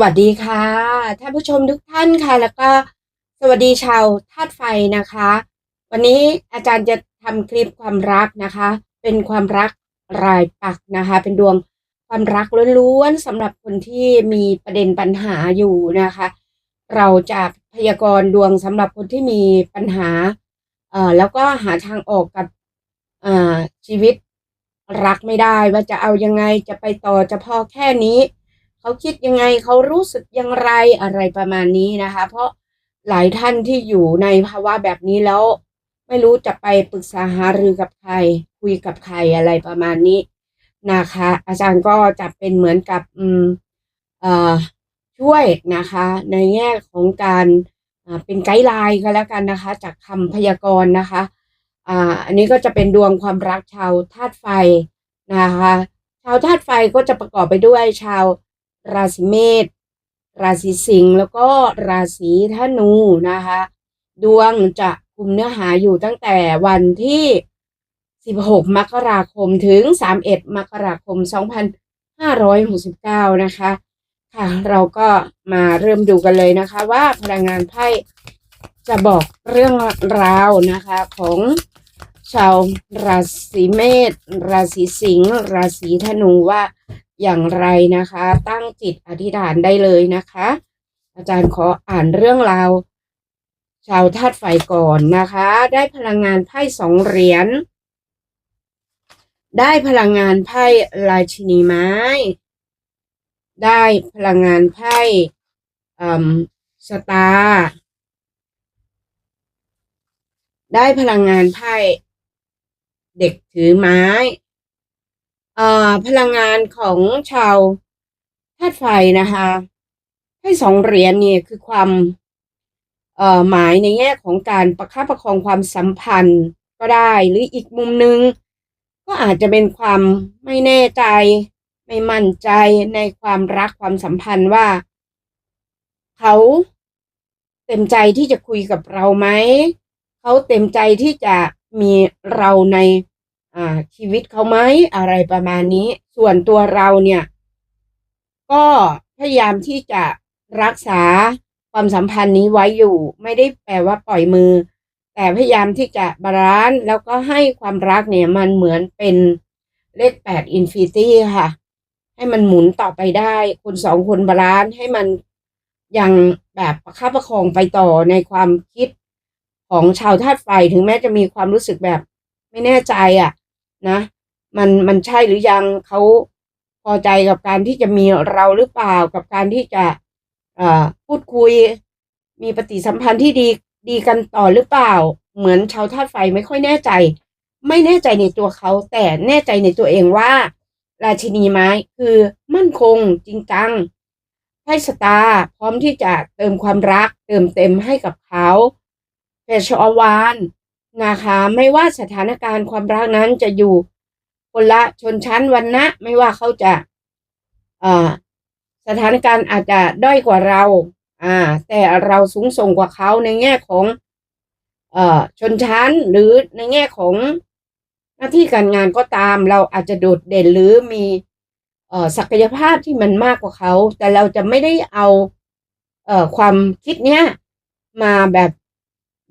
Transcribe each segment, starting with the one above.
วัสดีค่ะท่านผู้ชมทุกท่านค่ะ แล้วก็สวัสดีชาวธาตุไฟนะคะ วันนี้อาจารย์จะทำคลิปความรักนะคะ เป็นความรักรายปักนะคะ เป็นดวงความรักล้วนๆสำหรับคนที่มีประเด็นปัญหาอยู่นะคะ เราจะพยากรณ์ดวงสำหรับคนที่มีปัญหาเอ่อแล้วก็หาทางออกกับอ่าชีวิตรักไม่ได้ว่าจะเอายังไงจะไปต่อจะพอแค่นี้ เขาคิดยังไงเขารู้สึกอย่างไรอะไรประมาณนี้นะคะ เพราะหลายท่านที่อยู่ในภาวะแบบนี้แล้ว ไม่รู้จะไปปรึกษาหารือกับใคร คุยกับใครอะไรประมาณนี้นะคะ อาจารย์ก็จะเป็นเหมือนกับอืมเอ่อช่วยนะคะ ในแง่ของการอ่าเป็นไกด์ไลน์ก็แล้วกันนะคะ จากคำพยากรณ์นะคะอ่าอันนี้ก็จะเป็นดวงความรักชาวธาตุไฟนะคะ ชาวธาตุไฟก็จะประกอบไปด้วยชาว ราศีเมษราศีสิงห์แล้วก็ราศีธนูนะคะ ดวงจะคุมเนื้อหาอยู่ตั้งแต่วันที่ 16 มกราคมถึง 31 มกราคม 2569 นะคะ ค่ะเราก็มาเริ่มดูกันเลยนะคะ ว่าพลังงานไพ่จะบอกเรื่องราวนะคะของชาวราศีเมษราศีสิงห์ราศีธนูว่า อย่างไรนะคะ ตั้งจิตอธิษฐานได้เลยนะคะ อาจารย์ขออ่านเรื่องราว ชาวธาตุไฟก่อนนะคะ ได้พลังงานไพ่สองเหรียญได้พลังงานไพ่ราชินีไม้ ได้พลังงานไพ่อืมสตาร์ได้พลังงานไพ่เด็กถือไม้ พลังงานของชาวธาตุไฟนะคะไพ่สองเหรียญเนี่ยคือความหมายในแง่ของการประคับประคองความสัมพันธ์ก็ได้หรืออีกมุมหนึ่งก็อาจจะเป็นความไม่แน่ใจ ไม่มั่นใจในความรักความสัมพันธ์ว่า เขาเต็มใจที่จะคุยกับเราไหม เขาเต็มใจที่จะมีเราใน ชีวิตเขาไหมอะไรประมาณนี้ ส่วนตัวเราเนี่ย ก็พยายามที่จะรักษาความสัมพันธ์นี้ไว้อยู่ ไม่ได้แปลว่าปล่อยมือ แต่พยายามที่จะบาลานซ์แล้วก็ให้ความรักเนี่ยมันเหมือนเป็นเลขแปดอินฟินิตี้ค่ะ ให้มันหมุนต่อไปได้ คนสองคนบาลานซ์ให้มันยังแบบประคับประคองไปต่อในความคิดของชาวธาตุไฟถึงแม้จะมีความรู้สึกแบบไม่แน่ใจอะ นะมันมันใช่หรือยังเขาพอใจกับการที่จะมีเราหรือเปล่ากับการที่จะเอ่อพูดคุย มีปฏิสัมพันธ์ที่ดีดีกันต่อหรือเปล่า เหมือนชาวธาตุไฟไม่ค่อยแน่ใจ ไม่แน่ใจในตัวเขา แต่แน่ใจในตัวเองว่า ราชินีไม้คือมั่นคงจริงจังไพ่สตาพร้อมที่จะเติมความรัก เติมเต็มให้กับเขาเพชรอวาน นะคะไม่ว่าสถานการณ์ความรักนั้นจะอยู่คนละชนชั้นวันนะไม่ว่าเขาจะสถานการณ์อาจจะด้อยกว่าเราอ่าแต่เราสูงส่งกว่าเขาในแง่ของเอ่อชนชั้นหรือในแง่ของหน้าที่การงานก็ตาม เราอาจจะโดดเด่นหรือมีเอ่อศักยภาพที่มันมากกว่าเขา แต่เราจะไม่ได้เอาเอ่อความคิดเนี้ยมาแบบ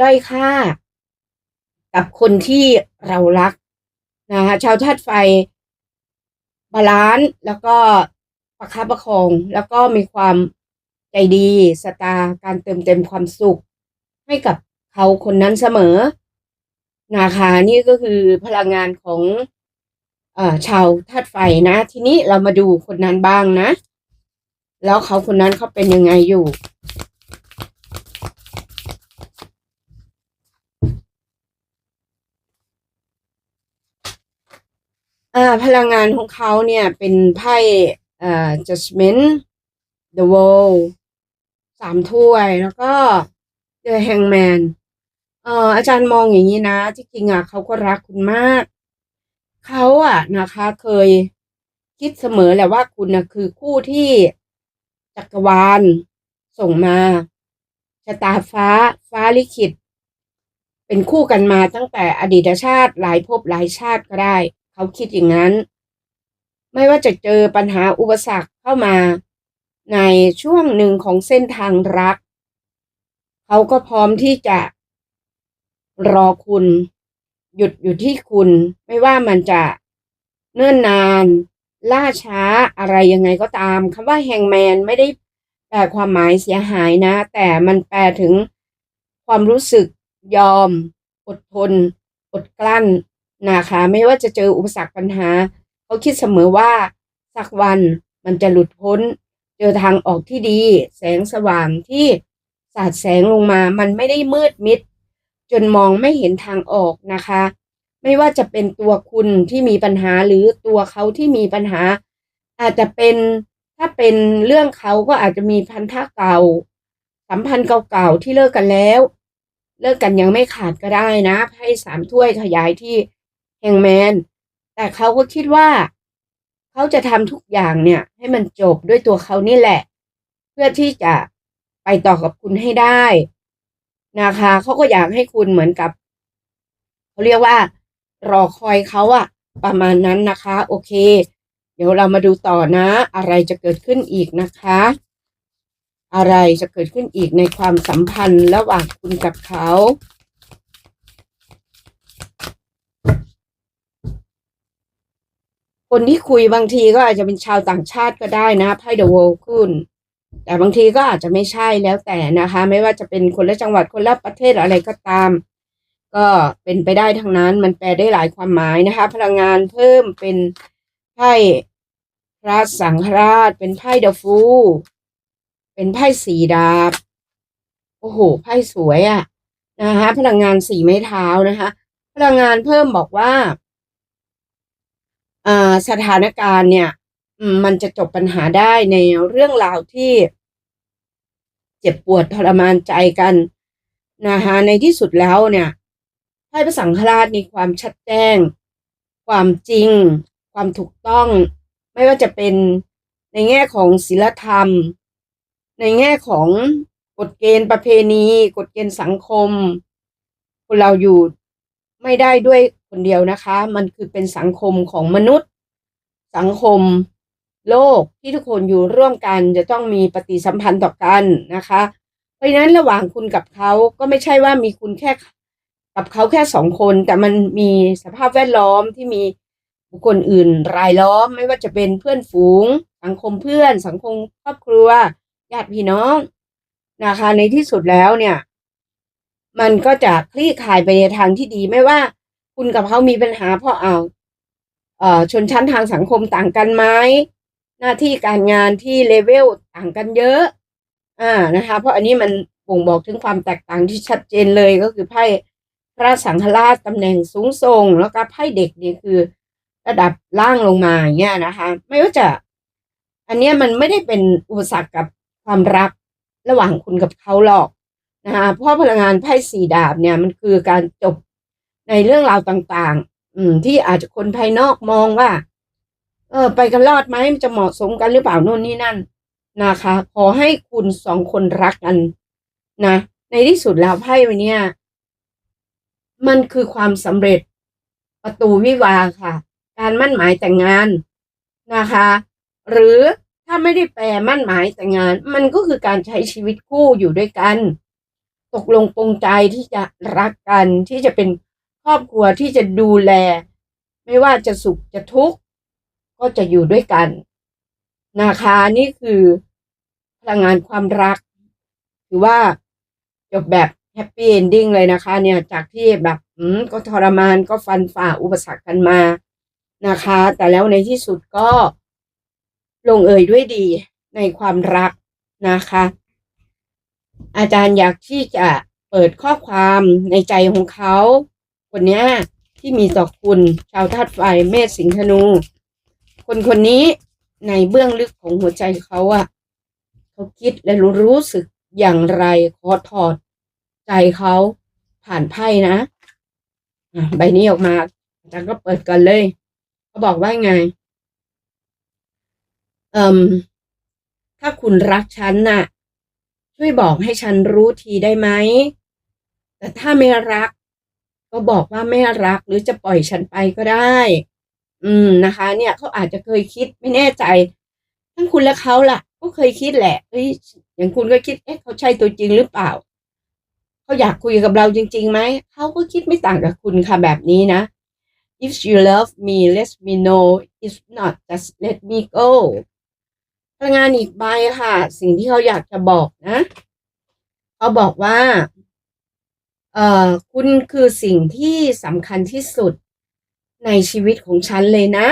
ด้อยค่า กับคนที่เรารักนะคะชาวธาตุไฟบาลานซ์แล้วก็ประคับประคอง แล้วก็มีความใจดีสตาการเติมเต็มความสุข ให้กับเขาคนนั้นเสมอนะคะนี่ก็คือพลังงานของเอ่อชาวธาตุไฟนะ ทีนี้เรามาดูคนนั้นบ้างนะ แล้วเขาคนนั้นเขาเป็นยังไงอยู่ อ่าพลังงานของเขาเนี่ยเป็นไพ่เอ่า judgment the world สามถ้วยแล้วก็ the hangman เอ่ออาจารย์มองอย่างนี้นะที่จริงอะเขาก็รักคุณมาก เขาอะนะคะ เคยคิดเสมอแหละว่าคุณนะคือคู่ที่จักรวาลส่งมาชะตาฟ้าฟ้าลิขิต เป็นคู่กันมาตั้งแต่อดีตชาติหลายภพหลายชาติก็ได้ เขาคิดอย่างนั้น ไม่ว่าจะเจอปัญหาอุปสรรคเข้ามา ในช่วงหนึ่งของเส้นทางรัก เขาก็พร้อมที่จะรอคุณ หยุดอยู่ที่คุณ ไม่ว่ามันจะเนิ่นนาน ล่าช้าอะไรยังไงก็ตามคำว่าแฮงแมนไม่ได้แปลความหมายเสียหายนะ แต่มันแปลถึงความรู้สึกยอม อดทน อดกลั้น นะคะ ไม่ว่าจะเจออุปสรรคปัญหา เขาคิดเสมอว่า สักวันมันจะหลุดพ้น เจอทางออกที่ดี แสงสว่างที่สาดแสงลงมา มันไม่ได้มืดมิด จนมองไม่เห็นทางออกนะคะ ไม่ว่าจะเป็นตัวคุณที่มีปัญหาหรือตัวเขาที่มีปัญหา อาจจะเป็นถ้าเป็นเรื่องเขาก็อาจจะมีพันธะเก่า สัมพันธ์เก่าๆที่เลิกกันแล้ว เลิกกันยังไม่ขาดก็ได้นะไพ่สามถ้วยขยายที่ แฮงแมนแต่เขาก็คิดว่า เขาจะทำทุกอย่างเนี่ย ให้มันจบด้วยตัวเขานี่แหละ เพื่อที่จะไปต่อกับคุณให้ได้นะคะเขาก็อยากให้คุณเหมือนกับเขาเรียกว่า รอคอยเขาอะประมาณนั้นนะคะ โอเค เดี๋ยวเรามาดูต่อนะ อะไรจะเกิดขึ้นอีกนะคะ อะไรจะเกิดขึ้นอีกในความสัมพันธ์ระหว่างคุณกับเขา คนที่คุยบางทีก็อาจจะเป็นชาวต่างชาติก็ได้นะไพ่เดอะ o ว l ขึ้น แต่บางทีก็อาจจะไม่ใช่แล้วแต่นะคะ ไม่ว่าจะเป็นคนละจังหวัดคนละประเทศอะไรก็ตาม ก็เป็นไปได้ทั้งนั้นมันแปลได้หลายความหมายนะคะ พลังงานเพิ่มเป็นไพ่พระสังฆราช เป็นไพ่เดอะฟูเป็นไพ่สีดาบโอ้โหไพ่สวยอะ่ะนะคะพลังงานสีไม้เท้านะคะ พลังงานเพิ่มบอกว่า สถานการณ์เนี่ย มันจะจบปัญหาได้ในเรื่องราวที่เจ็บปวดทรมานใจกันนะคะในที่สุดแล้วเนี่ยไพ่พระสังฆราชมีความชัดแจ้ง ความจริง ความถูกต้อง ไม่ว่าจะเป็นในแง่ของศีลธรรม ในแง่ของกฎเกณฑ์ประเพณี กฎเกณฑ์สังคม คนเราอยู่ไม่ได้ด้วย คนเดียวนะคะ มันคือเป็นสังคมของมนุษย์ สังคมโลกที่ทุกคนอยู่ร่วมกันจะต้องมีปฏิสัมพันธ์ต่อกันนะคะ เพราะนั้นระหว่างคุณกับเขาก็ไม่ใช่ว่ามีคุณแค่กับเขาแค่สองคน แต่มันมีสภาพแวดล้อมที่มีบุคคลอื่นรายล้อม ไม่ว่าจะเป็นเพื่อนฝูง สังคมเพื่อน สังคมครอบครัวญาติพี่น้องนะคะในที่สุดแล้วเนี่ย มันก็จะคลี่คลายไปในทางที่ดีไม่ว่า คุณกับเขามีปัญหาเพราะเอาเอ่อชนชั้นทางสังคมต่างกันไหมหน้าที่การงานที่เลเวลต่างกันเยอะ อ่านะคะ เพราะอันนี้มันบ่งบอกถึงความแตกต่างที่ชัดเจนเลยก็คือไพ่พระสังฆราชตำแหน่งสูงส่ง แล้วก็ไพ่เด็กนี่คือ ระดับล่างลงมาอย่างเงี้ยนะคะ ไม่ว่าจะ อันนี้มันไม่ได้เป็นอุปสรรคกับความรักระหว่างคุณกับเขาหรอกนะคะเพราะพลังงานไพ่สีดาบเนี่ยมันคือการจบ ในเรื่องราวต่างๆ อืม ที่อาจจะคนภายนอกมองว่า เออ ไปกันรอดไหมมันจะเหมาะสมกันหรือเปล่าโน่นนี่นั่นนะคะ ขอให้คุณสองคนรักกันนะ ในที่สุดแล้วไพ่วันนี้มันคือความสำเร็จประตูวิวาค่ะ การมั่นหมายแต่งงานนะคะ หรือถ้าไม่ได้แปลมั่นหมายแต่งงาน มันก็คือการใช้ชีวิตคู่อยู่ด้วยกัน ตกลงปรงใจที่จะรักกันที่จะเป็น ครอบครัวที่จะดูแล ไม่ว่าจะสุขจะทุกข์ก็จะอยู่ด้วยกัน นะคะนี่คือพลังงานความรัก ถือว่าจบแบบแฮปปี้เอนดิ้งเลยนะคะ เนี่ยจากที่แบบอืมก็ทรมานก็ฟันฝ่าอุปสรรคกันมานะคะ แต่แล้วในที่สุดก็ลงเอยด้วยดีในความรักนะคะ อาจารย์อยากที่จะเปิดข้อความในใจของเขา คนนี้ที่มีต่อคุณชาวธาตุไฟเมษสิงห์ธนู คนคนนี้ในเบื้องลึกของหัวใจเขาอะเขาคิดและรู้รู้สึกอย่างไรขอถอด ใจเขาผ่านไพ่นะใบนี้ออกมาอาจารย์ก็เปิดกันเลยเขาบอกว่าไงเอ่มถ้าคุณรักฉันน่ะ ช่วยบอกให้ฉันรู้ทีได้ไหมแต่ถ้าไม่รัก ก็บอกว่าไม่รักหรือจะปล่อยฉันไปก็ได้ อืมนะคะ เนี่ยเขาอาจจะเคยคิดไม่แน่ใจ ทั้งคุณและเขาล่ะ ก็เคยคิดแหละเอ้ยอย่างคุณก็คิดเอ๊ะเขาใช่ตัวจริงหรือเปล่าเขาอยากคุยกับเราจริงๆไหมเขาก็คิดไม่ต่างกับคุณค่ะแบบนี้นะ if you love me let me know if not just let me go พลังงานอีกใบค่ะ สิ่งที่เขาอยากจะบอกนะ เขาบอกว่า อ่อคุณคือสิ่งที่สำคัญที่สุดในชีวิตของฉันเลยนะ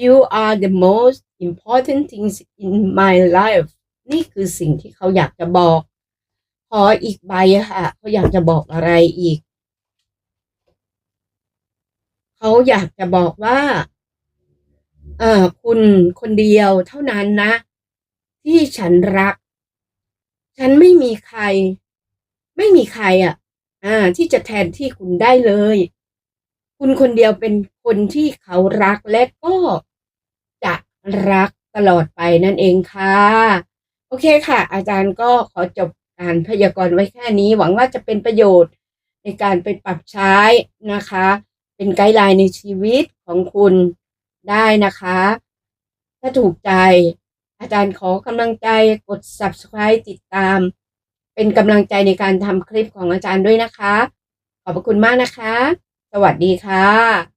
you are the most important things in my life นี่คือสิ่งที่เขาอยากจะบอก ขออีกใบค่ะ เขาอยากจะบอกอะไรอีก เขาอยากจะบอกว่าเอ่อคุณคนเดียวเท่านั้นนะ ที่ฉันรัก ฉันไม่มีใคร ไม่มีใครอะ อ่าที่จะแทนที่คุณได้เลย คุณคนเดียวเป็นคนที่เขารักและก็จะรักตลอดไปนั่นเองค่ะ โอเคค่ะ อาจารย์ก็ขอจบการพยากรณ์ไว้แค่นี้ หวังว่าจะเป็นประโยชน์ในการไปปรับใช้นะคะ เป็นไกด์ไลน์ในชีวิตของคุณได้นะคะ ถ้าถูกใจ อาจารย์ขอกำลังใจกด subscribe ติดตาม เป็นกำลังใจในการทำคลิปของอาจารย์ด้วยนะคะ ขอบพระคุณมากนะคะ สวัสดีค่ะ